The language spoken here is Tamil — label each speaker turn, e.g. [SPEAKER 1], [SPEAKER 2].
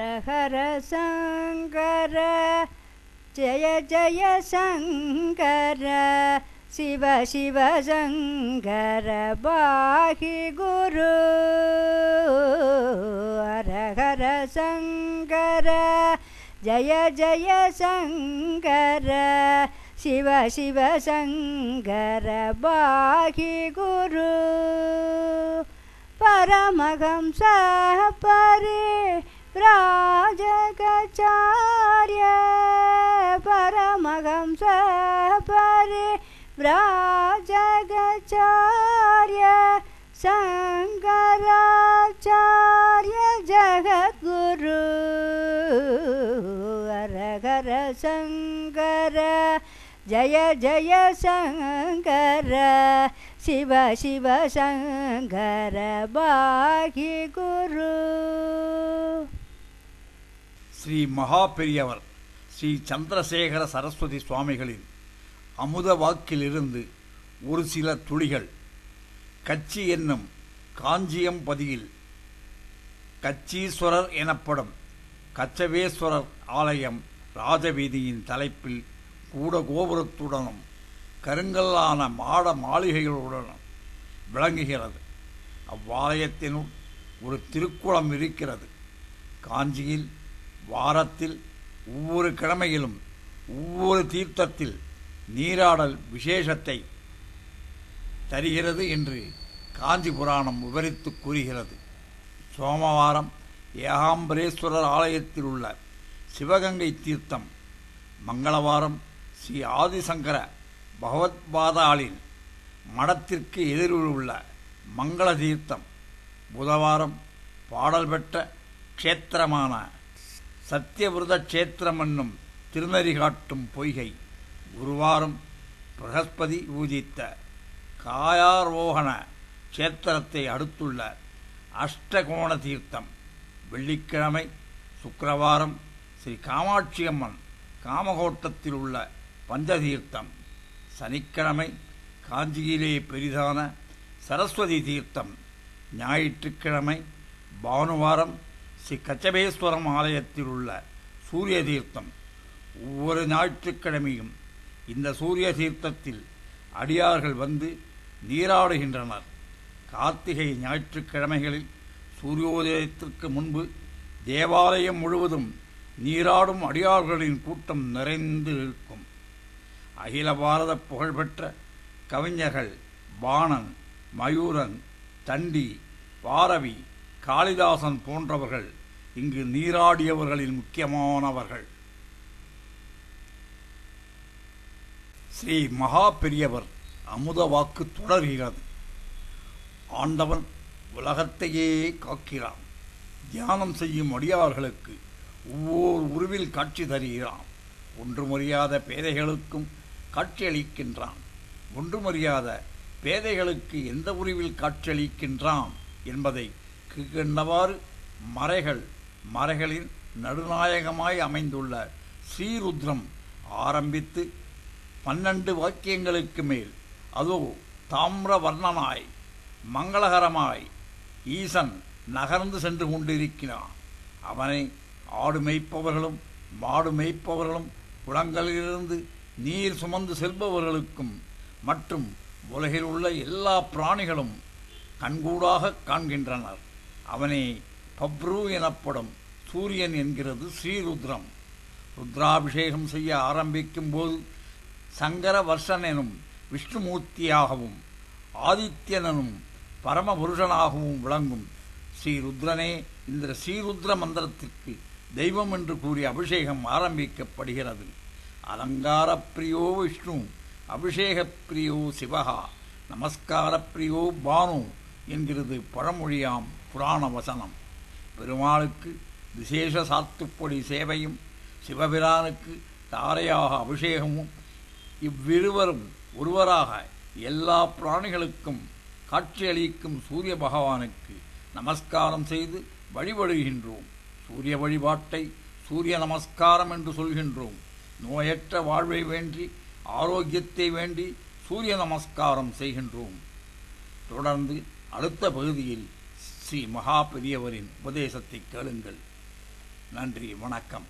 [SPEAKER 1] ஹர சங்கர ஜய ஜய சங்கர சிவ சிவ சங்கர பாகி குரு. ஹர ஹர சங்கர ஜய ஜய சங்கர சிவ சிவ சங்கர பாகி குரு. பரமகம் பரி ராஜகச்சாரிய பரமஹம்ச பரி ராஜகச்சாரிய சங்கராச்சாரிய ஜகத்குரு ஹரஹர சங்கர ஜய ஜய சங்கர சிவ சிவ சங்கர பாகி குரு
[SPEAKER 2] ஸ்ரீ மகா பெரியவர் ஸ்ரீ சந்திரசேகர சரஸ்வதி சுவாமிகளின் அமுத வாக்கிலிருந்து ஒரு சில துளிகள். கச்சி என்னும் காஞ்சியம்பதியில் கச்சீஸ்வரர் எனப்படும் கச்சவேஸ்வரர் ஆலயம் ராஜவீதியின் தலைப்பில் கூட கோபுரத்துடனும் கருங்கல்லான மாட மாளிகைகளுடனும் விளங்குகிறது. அவ்வாலயத்தினுள் ஒரு திருக்குளம் இருக்கிறது. காஞ்சியில் வாரத்தில் ஒவ்வொரு கிழமையிலும் ஒவ்வொரு தீர்த்தத்தில் நீராடல் விசேஷத்தை தருகிறது என்று காஞ்சி புராணம் விவரித்து கூறுகிறது. சோமவாரம் ஏகாம்பரேஸ்வரர் ஆலயத்தில் உள்ள சிவகங்கை தீர்த்தம் மங்களவாரம் ஸ்ரீ ஆதிசங்கர பகவத்பாதாளின் மடத்திற்கு எதிரில் உள்ள மங்கள தீர்த்தம் புதவாரம் பாடல் பெற்ற க்ஷேத்திரமான சத்தியவிரத க்ஷேத்திரம் என்னும் திருநறி காட்டும் பொய்கை குருவாரம் பிரகஸ்பதி பூஜித்த காயாரோகண கஷேத்திரத்தை அடுத்துள்ள அஷ்டகோண தீர்த்தம் வெள்ளிக்கிழமை சுக்கரவாரம் ஸ்ரீ காமாட்சியம்மன் காமகோட்டத்தில் உள்ள பஞ்சதீர்த்தம். சனிக்கிழமை காஞ்சியிலே பெரிதான சரஸ்வதி தீர்த்தம். ஞாயிற்றுக்கிழமை பானுவாரம் ஸ்ரீ கச்சபேஸ்வரம் ஆலயத்தில் உள்ள சூரிய தீர்த்தம் ஒவ்வொரு ஞாயிற்றுக்கிழமையும் இந்த சூரிய தீர்த்தத்தில் அடியார்கள் வந்து நீராடுகின்றனர். கார்த்திகை ஞாயிற்றுக்கிழமைகளில் சூரியோதயத்திற்கு முன்பு தேவாலயம் முழுவதும் நீராடும் அடியார்களின் கூட்டம் நிறைந்து இருக்கும் அகில பாரத புகழ்பெற்ற கவிஞர்கள் பாணன் மயூரன் தண்டி பாரவி காளிதாசன் போன்றவர்கள் இங்கு நீராடியவர்களில் முக்கியமானவர்கள். ஸ்ரீ மகா பெரியவர் அமுத வாக்கு தொடர்கிறது. ஆண்டவன் உலகத்தையே காக்கிறான். தியானம் செய்யும் அடியார்களுக்கு ஒவ்வொரு உருவில் காட்சி தருகிறான். ஒன்றுமறியாத பேதைகளுக்கும் காட்சியளிக்கின்றான் ஒன்றுமறியாத பேதைகளுக்கு எந்த உருவில் காட்சியளிக்கின்றான் என்பதை கீழ்கண்டவாறு மறைகள் மறைகளின் நடுநாயகமாய் அமைந்துள்ள ஸ்ரீருத்ரம் ஆரம்பித்து பன்னெண்டு வாக்கியங்களுக்கு மேல் அதோ தாமிர வர்ணனாய் மங்களகரமாய் ஈசன் நகர்ந்து சென்று கொண்டிருக்கிறான். அவனை ஆடு மேய்ப்பவர்களும் மாடு மேய்ப்பவர்களும் குளங்களிலிருந்து நீர் சுமந்து செல்பவர்களுக்கும் மற்றும் உலகில் உள்ள எல்லா பிராணிகளும் கண்கூடாக காண்கின்றனர். அவனே பப்ரு எனப்படும் சூரியன் என்கிறது ஸ்ரீருத்ரம். ருத்ராபிஷேகம் செய்ய ஆரம்பிக்கும் போது சங்கர வர்ஷன் எனும் விஷ்ணுமூர்த்தியாகவும் ஆதித்யனும் பரமபுருஷனாகவும் விளங்கும் ஸ்ரீருத்ரனே இந்த ஸ்ரீருத்ர மந்திரத்திற்கு தெய்வம் என்று கூறி அபிஷேகம் ஆரம்பிக்கப்படுகிறது. அலங்காரப்பிரியோ விஷ்ணு அபிஷேகப்பிரியோ சிவகா நமஸ்காரப்பிரியோ பானு என்கிறது பழமொழியாம் புராண வசனம். பெருமாளுக்கு விசேஷ சாத்துப்பொடி சேவையும் சிவபிரானுக்கு தாரையாக அபிஷேகமும் இவ்விருவரும் ஒருவராக எல்லா பிராணிகளுக்கும் காட்சியளிக்கும் சூரிய பகவானுக்கு நமஸ்காரம் செய்து வழிபடுகின்றோம். சூரிய வழிபாட்டை சூரிய நமஸ்காரம் என்று சொல்கின்றோம். நோயற்ற வாழ்வை வேண்டி ஆரோக்கியத்தை வேண்டி சூரிய நமஸ்காரம் செய்கின்றோம். தொடர்ந்து அடுத்த பகுதியில் ஸ்ரீ மகா பெரியவரின் உபதேசத்தை கேளுங்கள். நன்றி வணக்கம்.